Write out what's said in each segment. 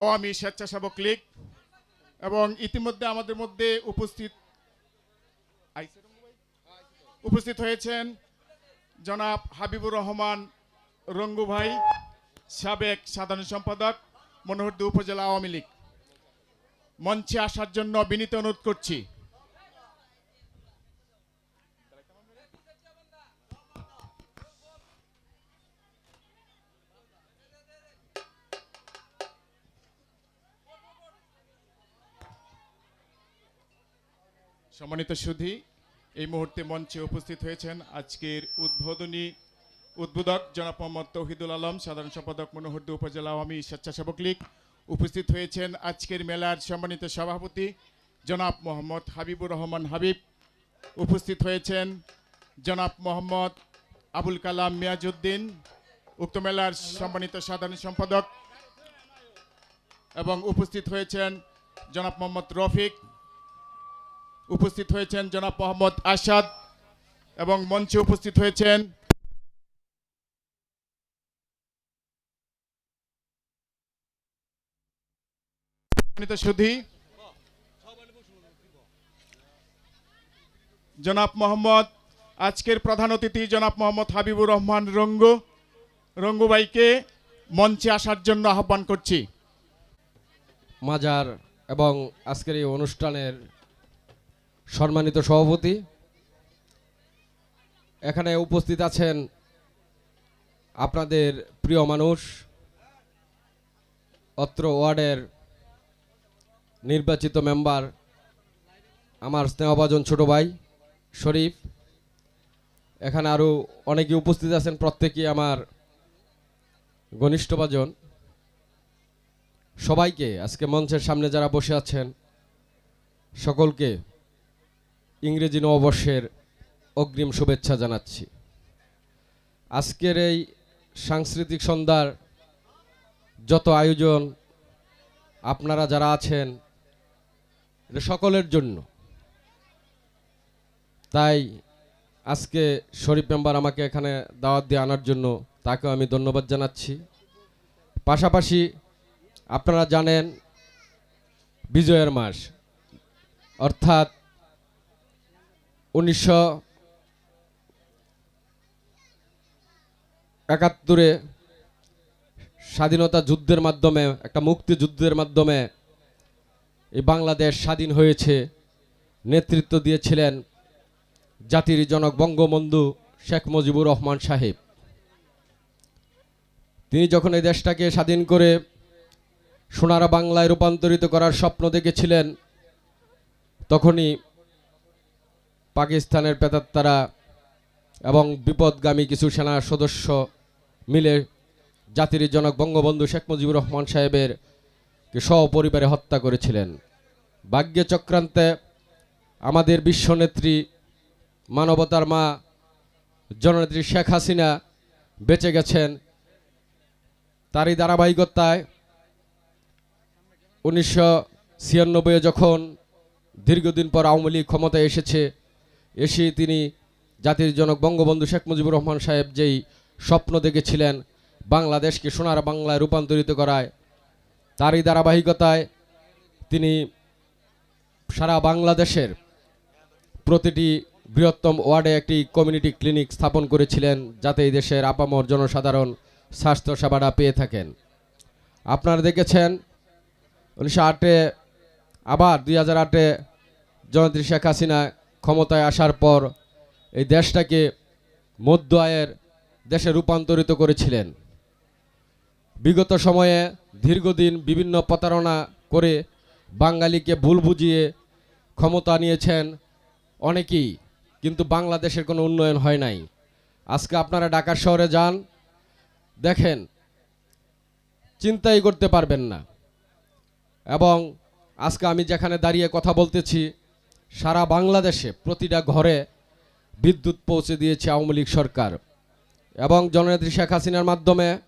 আওয়ামী স্বেচ্ছাসেবক লীগ এবং ইতিমধ্যে আমাদের মধ্যে উপস্থিত? উপস্থিত হয়েছেন জনাব হাবিবুর রহমান রঙ্গু ভাই, সাবেক সাধারণ সম্পাদক মনোহরদী উপজেলা আওয়ামী লীগ মঞ্চে আসার জন্য বিনীত অনুরোধ করছি সম্মানিত সুধী, এই মুহূর্তে মঞ্চে উপস্থিত হয়েছেন আজকের উদ্বোধনী উদ্বোধক জনাব মোহাম্মদ তৌহিদুল আলম, সাধারণ সম্পাদক মনোহরদী উপজেলা আওয়ামী স্বেচ্ছাসেবক লীগ। উপস্থিত হয়েছেন আজকের মেলার সম্মানিত সভাপতি জনাব মোহাম্মদ হাবিবুর রহমান হাবিব। উপস্থিত হয়েছেন জনাব মোহাম্মদ আবুল কালাম মিয়াজউদ্দিন উক্ত মেলার সম্মানিত সাধারণ সম্পাদক। এবং উপস্থিত হয়েছেন জনাব মোহাম্মদ রফিক উপস্থিত হয়েছেন জনাব মোহাম্মদ আসাদ এবং মঞ্চে উপস্থিত হয়েছেন জনাব মোহাম্মদ, আজকের প্রধান অতিথি জনাব মোহাম্মদ হাবিবুর রহমান রঙ্গু রঙ্গুবাইকে মঞ্চে আসার জন্য আহ্বান করছি। মাজার এবং আজকের এই অনুষ্ঠানের সম্মানিত সভাপতি, এখানে উপস্থিত আছেন আপনাদের প্রিয় মানুষ, অত্র ওয়ার্ডের নির্বাচিত মেম্বার, আমার স্নেহভাজন ছোট ভাই শরীফ। এখানে আরও অনেকে উপস্থিত আছেন, প্রত্যেকেই আমার ঘনিষ্ঠভাজন। সবাইকে আজকে মঞ্চের সামনে যারা বসে আছেন, সকলকে ইংরেজি নববর্ষের অগ্রিম শুভেচ্ছা জানাচ্ছি। আজকের এই সাংস্কৃতিক সন্ধ্যার যত আয়োজন আপনারা যারা আছেন সকলের জন্য। তাই আজকে শরীফ মেম্বার আমাকে এখানে দাওয়াত দিয়ে আনার জন্য তাকেও আমি ধন্যবাদ জানাচ্ছি। পাশাপাশি আপনারা জানেন, বিজয়ের মাস, অর্থাৎ উনিশশো একাত্তরে স্বাধীনতা যুদ্ধের মাধ্যমে, একটা মুক্তিযুদ্ধের মাধ্যমে এই বাংলাদেশ স্বাধীন হয়েছে। নেতৃত্ব দিয়েছিলেন জাতির জনক বঙ্গবন্ধু শেখ মুজিবুর রহমান সাহেব। তিনি যখন এই দেশটাকে স্বাধীন করে সোনারা বাংলায় রূপান্তরিত করার স্বপ্ন দেখেছিলেন, তখনই পাকিস্তানের পেতাত্তারা এবং বিপদগামী কিছু সেনা সদস্য মিলে জাতির জনক বঙ্গবন্ধু শেখ মুজিবুর রহমান সাহেবের সপরিবারে হত্যা করেছিলেন। ভাগ্য চক্রান্তে আমাদের বিশ্বনেত্রী মানবতার মা জননেত্রী শেখ হাসিনা বেঁচে গেছেন। তারই ধারাবাহিকতায় উনিশশো ছিয়ানব্বইয়ে যখন দীর্ঘদিন পর আওয়ামী লীগ ক্ষমতায় এসেছে এসে তিনি জাতির জনক বঙ্গবন্ধু শেখ মুজিবুর রহমান সাহেব যেই স্বপ্ন দেখেছিলেন বাংলাদেশকে সোনার বাংলায় রূপান্তরিত করায়, তারই ধারাবাহিকতায় তিনি সারা বাংলাদেশের প্রতিটি বৃহত্তম ওয়ার্ডে একটি কমিউনিটি ক্লিনিক স্থাপন করেছিলেন যাতে এই দেশের আপামর জনসাধারণ স্বাস্থ্য সেবাটা পেয়ে থাকেন। আপনারা দেখেছেন উনিশশো আটে, আবার দুই হাজার আটে জনত্রী শেখ হাসিনা ক্ষমতায় আসার পর এই দেশটাকে মধ্য আয়ের দেশে রূপান্তরিত করেছিলেন। বিগত সময়ে দীর্ঘদিন বিভিন্ন প্রতারণা করে বাঙালিকে ভুল বুঝিয়ে ক্ষমতা নিয়েছেন অনেকেই, কিন্তু বাংলাদেশের কোনো উন্নয়ন হয় নাই। আজকে আপনারা ঢাকা শহরে যান, দেখেন, চিন্তাই করতে পারবেন না। এবং আজকে আমি যেখানে দাঁড়িয়ে কথা বলতেছি সারা বাংলাদেশে প্রতিটা ঘরে বিদ্যুৎ পৌঁছে দিয়েছে আওয়ামী লীগ সরকার। এবং জননেত্রী শেখ হাসিনার মাধ্যমে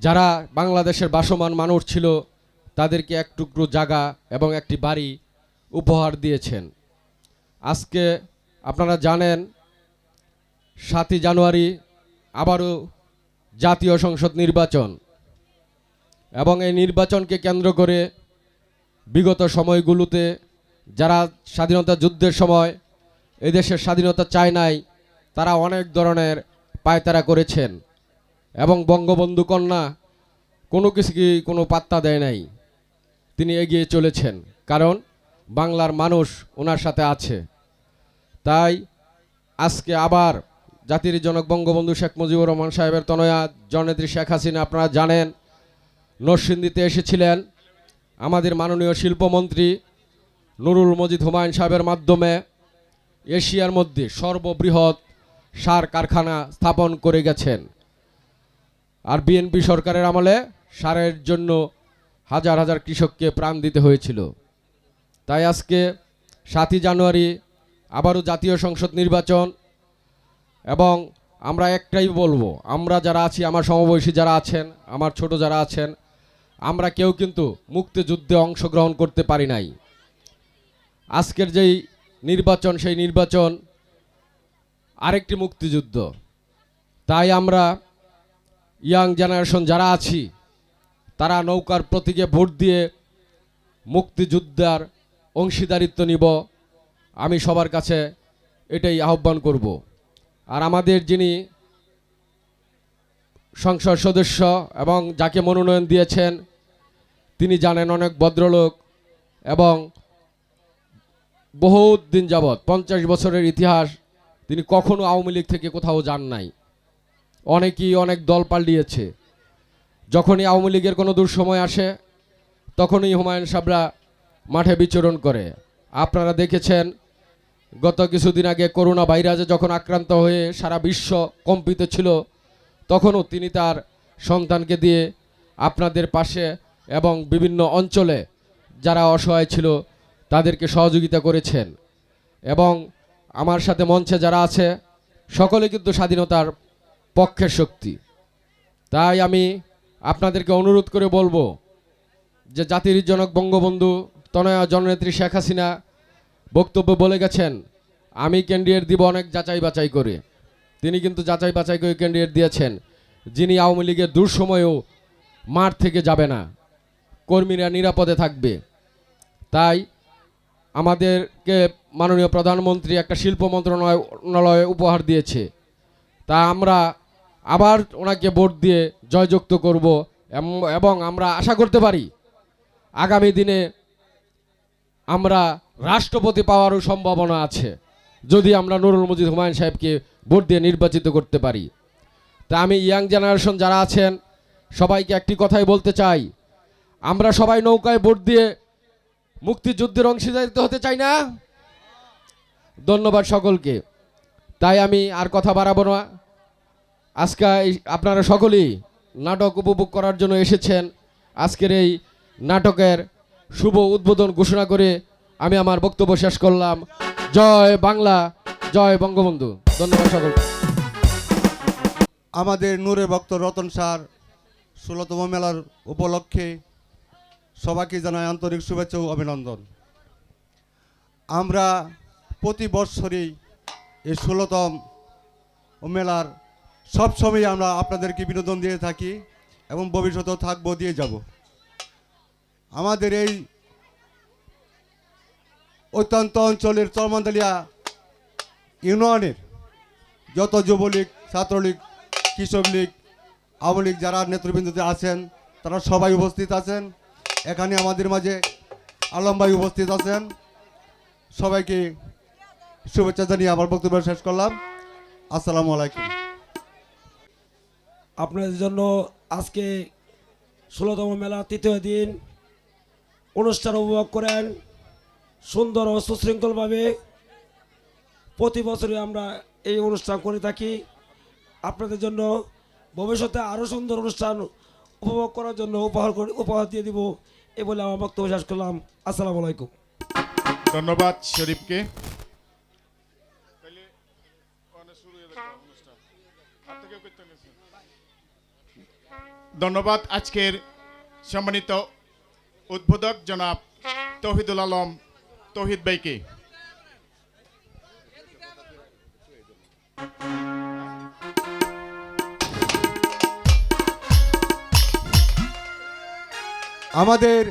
যারা বাংলাদেশের বাসমান মানুষ ছিল, তাদেরকে এক টুকরো জায়গা এবং একটি বাড়ি উপহার দিয়েছেন। আজকে আপনারা জানেন, সাতই জানুয়ারি আবারও জাতীয় সংসদ নির্বাচন। এবং এই নির্বাচনকে কেন্দ্র করে বিগত সময়গুলোতে যারা স্বাধীনতা যুদ্ধের সময় এই দেশের স্বাধীনতা চায় নাই, তারা অনেক ধরনের পায়তারা করেছেন। এবং বঙ্গবন্ধু কন্যা কোনো কিছুকে কোনো পাত্তা দেয় নাই। তিনি এগিয়ে চলেছেন, কারণ বাংলার মানুষ ওনার সাথে আছে। তাই আজকে আবার জাতির জনক বঙ্গবন্ধু শেখ মুজিবুর রহমান সাহেবের তনয়া, জননেত্রী শেখ হাসিনা, আপনারা জানেন, নরসিংদীতে এসেছিলেন। আমাদের মাননীয় শিল্পমন্ত্রী নুরুল মজিদ হুমায়ুন সাহেবের মাধ্যমে এশিয়ার মধ্যে সর্ববৃহৎ সার কারখানা স্থাপন করে গেছেন। আর বিএনপি সরকারের আমলে সারের জন্য হাজার হাজার কৃষককে প্রাণ দিতে হয়েছিল। তাই আজকে সাতই জানুয়ারি আবারও জাতীয় সংসদ নির্বাচন এবং আমরা একটাই বলব, আমরা যারা আছি, আমার সমবয়সী যারা আছেন, আমার ছোট যারা আছেন, আমরা কেউ কিন্তু মুক্তিযুদ্ধে অংশগ্রহণ করতে পারি নাই। আজকের যেই নির্বাচন, সেই নির্বাচন, আরেকটি মুক্তিযুদ্ধ। তাই আমরা ইয়াং জেনারেশন যারা আছি, তারা নৌকার প্রতীকে ভোট দিয়ে মুক্তিযোদ্ধার অংশীদারিত্ব নিব। আমি সবার কাছে এটাই আহ্বান করব। আর আমাদের যিনি সংসদ সদস্য এবং যাকে মনোনয়ন দিয়েছেন, তিনি জানেন অনেক ভদ্রলোক এবং বহুত দিন যাবৎ, পঞ্চাশ বছরের ইতিহাস, তিনি কখনো আওয়ামী লীগ থেকে কোথাও যান নাই। অনেকেই অনেক দল পাল্টিয়েছে যখনই আওয়ামী লীগের কোনো দুঃসময় আসে, তখনই হুমায়ুন সাবরা মাঠে বিচরণ করে। আপনারা দেখেছেন, গত কিছুদিন আগে করোনা ভাইরাসে যখন আক্রান্ত হয়ে সারা বিশ্ব কম্পিত ছিল, তখনও তিনি তার সন্তানকে দিয়ে আপনাদের পাশে এবং বিভিন্ন অঞ্চলে যারা অসহায় ছিল তাদেরকে সহযোগিতা করেছেন। এবং আমার সাথে মঞ্চে যারা আছে, সকলে কিন্তু স্বাধীনতার পক্ষের শক্তি। তাই আমি আপনাদেরকে অনুরোধ করে বলব যে জাতির জনক বঙ্গবন্ধু তনয়া জননেত্রী শেখ হাসিনা বক্তব্য বলে গেছেন, আমি ক্যান্ডিডেট দিব অনেক যাচাই বাছাই করে। তিনি কিন্তু যাচাই বাছাই করে ক্যান্ডিডেট দিয়েছেন, যিনি আওয়ামী লীগের দুঃসময়েও মাঠ থেকে যাবে না। কর্মীরা নিরাপদে থাকবে। তাই আমাদেরকে মাননীয় প্রধানমন্ত্রী একটা শিল্প মন্ত্রণালয় উপহার দিয়েছে। তা আমরা আবার ওনাকে ভোট দিয়ে জয়যুক্ত করব এবং আমরা আশা করতে পারি আগামী দিনে আমরা রাষ্ট্রপতি পাওয়ারও সম্ভাবনা আছে, যদি আমরা নুরুল মজিদ হুমায়ুন সাহেবকে ভোট দিয়ে নির্বাচিত করতে পারি। তা আমি ইয়াং জেনারেশন যারা আছেন, সবাইকে একটি কথাই বলতে চাই, আমরা সবাই নৌকায় ভোট দিয়ে মুক্তিযুদ্ধের অংশীদারিত্ব হতে চাই না? ধন্যবাদ সকলকে। তাই আমি আর কথা বাড়াবো না। আজকে আপনারা সকলেই নাটক উপভোগ করার জন্য এসেছেন। আজকের এই নাটকের শুভ উদ্বোধন ঘোষণা করে আমি আমার বক্তব্য শেষ করলাম। জয় বাংলা, জয় বঙ্গবন্ধু। ধন্যবাদ সকলকে। আমাদের নূরে ভক্ত রতন সার ষোলোতম মেলার উপলক্ষে সবাইকে জানাই আন্তরিক শুভেচ্ছা ও অভিনন্দন। আমরা প্রতি বৎসরই এই ষোলোতম মেলার সবসময় আমরা আপনাদেরকে বিনোদন দিয়ে থাকি এবং ভবিষ্যতেও থাকব, দিয়ে যাব। আমাদের এই অত্যন্ত অঞ্চলের চরমান্দালিয়া ইউনিয়নের যত যুবলীগ, ছাত্রলীগ কৃষক লীগ আওয়ামী লীগ যারা নেতৃবৃন্দতে আছেন, তারা সবাই উপস্থিত আছেন। এখানে আমাদের মাঝে আলম ভাই উপস্থিত আছেন। সবাইকে শুভেচ্ছা জানিয়ে আমার বক্তব্য শেষ করলাম। আসসালামু আলাইকুম। আপনাদের জন্য আজকে ষোলোতম মেলা, তৃতীয় দিন অনুষ্ঠান উপভোগ করেন। সুন্দর ও সুশৃঙ্খলভাবে প্রতি বছরই আমরা এই অনুষ্ঠান করে থাকি। আপনাদের জন্য ভবিষ্যতে আরও সুন্দর অনুষ্ঠান উপভোগ করার জন্য উপহার করে উপহার দিয়ে দিব এ বলে আমার বক্তব্য শেষ করলাম। আসসালামু আলাইকুম। ধন্যবাদ শরীফকে। ধন্যবাদ আজকের সম্মানিত উদ্বোধক জনাব তৌহিদুল আলম, তৌহিদ ভাইকে। আমাদের